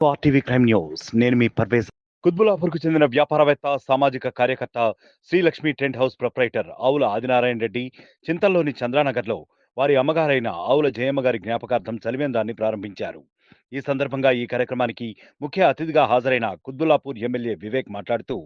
TV crime news నేను మీ పర్వేజ్ కుత్బులాపూర్కు చెందిన వ్యాపారవేత్త సామాజిక కార్యకర్త శ్రీలక్ష్మి టెంట్ హౌస్ ప్రొపరైటర్ ఆవుల ఆదినారాయణ రెడ్డి చింతల్లోని చంద్రానగర్లో వారి అమ్మగారైన ఆవుల జయమ్మ గారి జ్ఞాపకార్థం చలివేందాన్ని ప్రారంభించారు. ఈ సందర్భంగా ఈ కార్యక్రమానికి ముఖ్య అతిథిగా హాజరైన కుద్దులాపూర్ ఎమ్మెల్యే వివేక్ మాట్లాడుతూ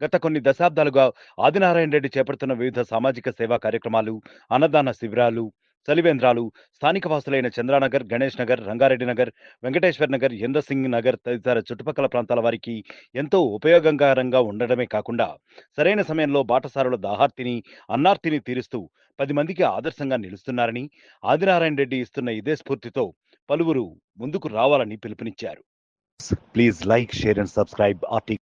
గత కొన్ని దశాబ్దాలుగా ఆదినారాయణ రెడ్డి చేపడుతున్న వివిధ సామాజిక సేవా కార్యక్రమాలు అన్నదాన శిబిరాలు చలివేంద్రాలు స్థానిక వాసులైన చంద్రానగర్ గణేష్ నగర్ రంగారెడ్డి నగర్ వెంకటేశ్వర్ నగర్ ఇంద్రసింగ్ నగర్ తదితర చుట్టుపక్కల ప్రాంతాల వారికి ఎంతో ఉపయోగకరంగా ఉండడమే కాకుండా సరైన సమయంలో బాటసారుల దాహార్తిని అన్నార్తిని తీరుస్తూ పది మందికి ఆదర్శంగా నిలుస్తున్నారని ఆదినారాయణ రెడ్డి ఇస్తున్న ఇదే స్ఫూర్తితో పలువురు ముందుకు రావాలని పిలుపునిచ్చారు. Please like share and subscribe RT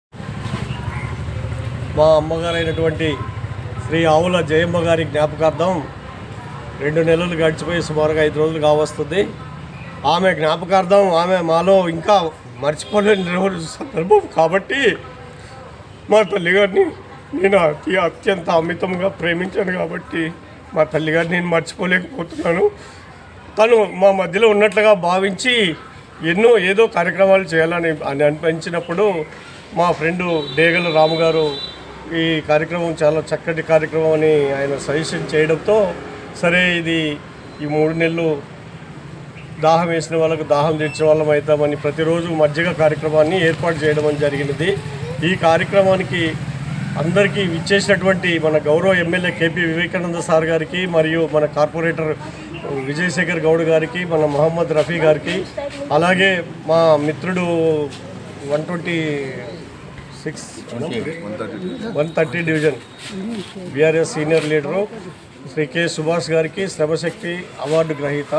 మా అమ్మగారైనటువంటి శ్రీ ఆవుల జయమ్మ గారి జ్ఞాపకార్థం రెండు నెలలు గడిచిపోయి సుమారుగా ఐదు రోజులు కావస్తుంది. ఆమె జ్ఞాపకార్థం ఆమె మాలో ఇంకా మర్చిపోలేని సందర్భం కాబట్టి మా తల్లిగారిని నేను అతి అత్యంత అమితంగా ప్రేమించాను కాబట్టి మా తల్లిగారిని నేను మర్చిపోలేకపోతున్నాను. తను మా మధ్యలో ఉన్నట్లుగా భావించి ఎన్నో ఏదో కార్యక్రమాలు చేయాలని అని అనిపించినప్పుడు మా ఫ్రెండు డేగల రాము గారు ఈ కార్యక్రమం చాలా చక్కటి కార్యక్రమం అని ఆయన సజెషన్ చేయడంతో సరే ఇది ఈ మూడు నెలలు దాహం వేసిన వాళ్ళకు దాహం తీర్చిన వాళ్ళం అవుతామని ప్రతిరోజు మజ్జిగ కార్యక్రమాన్ని ఏర్పాటు చేయడం అని జరిగినది. ఈ కార్యక్రమానికి అందరికీ ఇచ్చేసినటువంటి మన గౌరవ ఎమ్మెల్యే కేపీ వివేకానంద సార్ గారికి మరియు మన కార్పొరేటర్ విజయశేఖర్ గౌడ్ గారికి మన మహమ్మద్ రఫీ గారికి అలాగే మా మిత్రుడు one twenty six one thirty division BRS senior leader Shri K Subhash గారికి శ్రమశక్తి అవార్డు గ్రహీత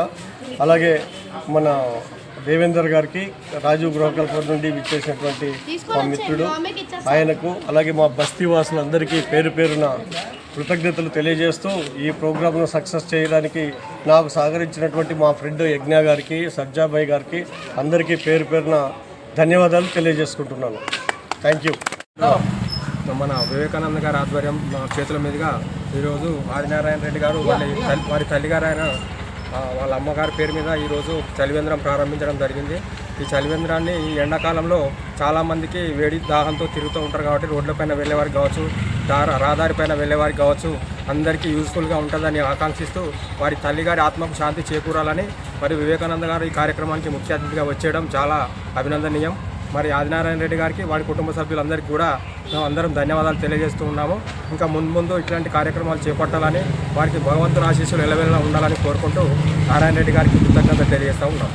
అలాగే మన దేవేందర్ గారికి రాజీవ్ గృహకల్పన నుండి విచ్చేసినటువంటి మా మిత్రుడు ఆయనకు అలాగే మా బస్తీ వాసులందరికీ పేరు పేరున కృతజ్ఞతలు తెలియజేస్తూ ఈ ప్రోగ్రామ్ను సక్సెస్ చేయడానికి నాకు సహకరించినటువంటి మా ఫ్రెండ్ యజ్ఞ గారికి సజ్జాబాయి గారికి అందరికీ పేరు పేరున ధన్యవాదాలు తెలియజేసుకుంటున్నాను. థ్యాంక్ యూ మన వివేకానంద గారి ఆధ్వర్యం మా చేతుల మీదుగా ఈరోజు ఆదినారాయణ రెడ్డి గారు వాళ్ళ తల్లి- వారి తల్లిగారు ఆయన వాళ్ళ అమ్మగారి పేరు మీద ఈరోజు చలివేంద్రం ప్రారంభించడం జరిగింది. ఈ చలివేంద్రాన్ని ఈ ఎండాకాలంలో చాలామందికి వేడి దాహంతో తిరుగుతూ ఉంటారు కాబట్టి రోడ్లపైన వెళ్ళేవారికి కావచ్చు దార రహదారి పైన వెళ్ళేవారికి కావచ్చు అందరికీ యూస్ఫుల్గా ఉంటుందని ఆకాంక్షిస్తూ వారి తల్లిగారి ఆత్మకు శాంతి చేకూరాలని మరి వివేకానంద గారు ఈ కార్యక్రమానికి ముఖ్య అతిథిగా వచ్చేయడం చాలా అభినందనీయం. మరి ఆదినారాయణ రెడ్డి గారికి వారి కుటుంబ సభ్యులందరికీ కూడా మేము అందరం ధన్యవాదాలు తెలియజేస్తూ ఉన్నాము. ఇంకా ముందు ముందు ఇట్లాంటి కార్యక్రమాలు చేపట్టాలని వారికి భగవంతుని ఆశీస్సులు ఎలవెల్లా ఉండాలని కోరుకుంటూ నారాయణ రెడ్డి గారికి కృతజ్ఞత తెలియజేస్తూ ఉన్నాం.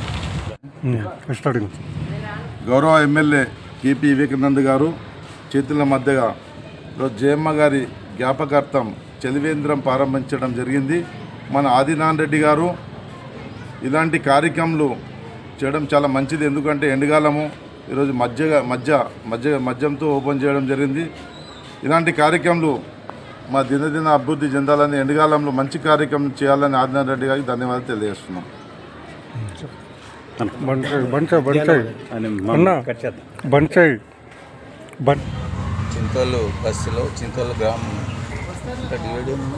గౌరవ ఎమ్మెల్యే కేపీ వివేకానంద్ గారు చేతుల మధ్యగా జయమ్మ గారి జ్ఞాపకార్థం చలివేంద్రం ప్రారంభించడం జరిగింది. మన ఆదినారాయణ రెడ్డి గారు ఇలాంటి కార్యక్రమాలు చేయడం చాలా మంచిది. ఎందుకంటే ఎండకాలము ఈరోజు మధ్యగా మధ్య మధ్య మద్యంతో ఓపెన్ చేయడం జరిగింది. ఇలాంటి కార్యక్రమాలు మా దినదిన అభివృద్ధి చెందాలని ఎండకాలంలో మంచి కార్యక్రమం చేయాలని ఆదినారాయణ రెడ్డి గారికి ధన్యవాదాలు తెలియజేస్తున్నాం. చింతోలు బస్సులో చింతోలు గ్రామం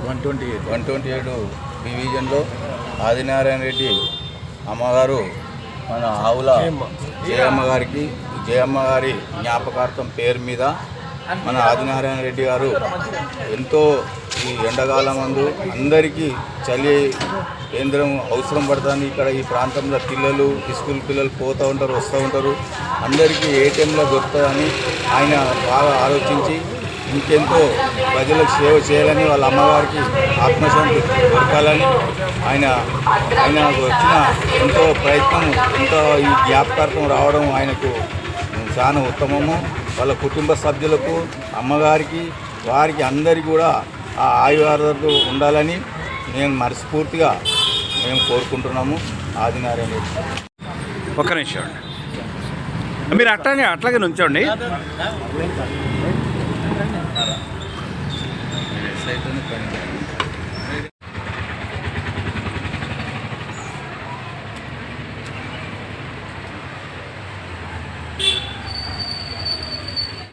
వన్ ట్వంటీ వన్ ట్వంటీ ఏడు డివిజన్లో ఆదినారాయణ రెడ్డి అమ్మగారు మన ఆవుల జయమ్మ గారికి జయమ్మ గారి జ్ఞాపకార్థం పేరు మీద మన ఆదినారాయణ రెడ్డి గారు ఎంతో ఈ ఎండాకాలం మందు అందరికీ చలి కేంద్రం అవసరం పడుతుంది. ఇక్కడ ఈ ప్రాంతంలో పిల్లలు స్కూల్ పిల్లలు పోతూ ఉంటారు వస్తూ ఉంటారు. అందరికీ ఏ టైంలో దొరుకుతుందని ఆయన బాగా ఆలోచించి ఇంకెంతో ప్రజలకు సేవ చేయాలని వాళ్ళ అమ్మవారికి ఆత్మశాంతి దొరకాలని ఆయన ఆయన వచ్చిన ఎంతో ప్రయత్నం ఎంతో ఈ జ్ఞాపకార్థం రావడం ఆయనకు చాలా ఉత్తమము. వాళ్ళ కుటుంబ సభ్యులకు అమ్మగారికి వారికి అందరికీ కూడా ఆ ఆయుర్వేదాలు ఉండాలని మేము మనస్ఫూర్తిగా మేము కోరుకుంటున్నాము. ఆదినారాయణ ఒక ఒక్క నిమిషం మీరు అట్లాగే అట్లాగే నుంచోండి. സൈറ്റിൽ നിന്ന് പണി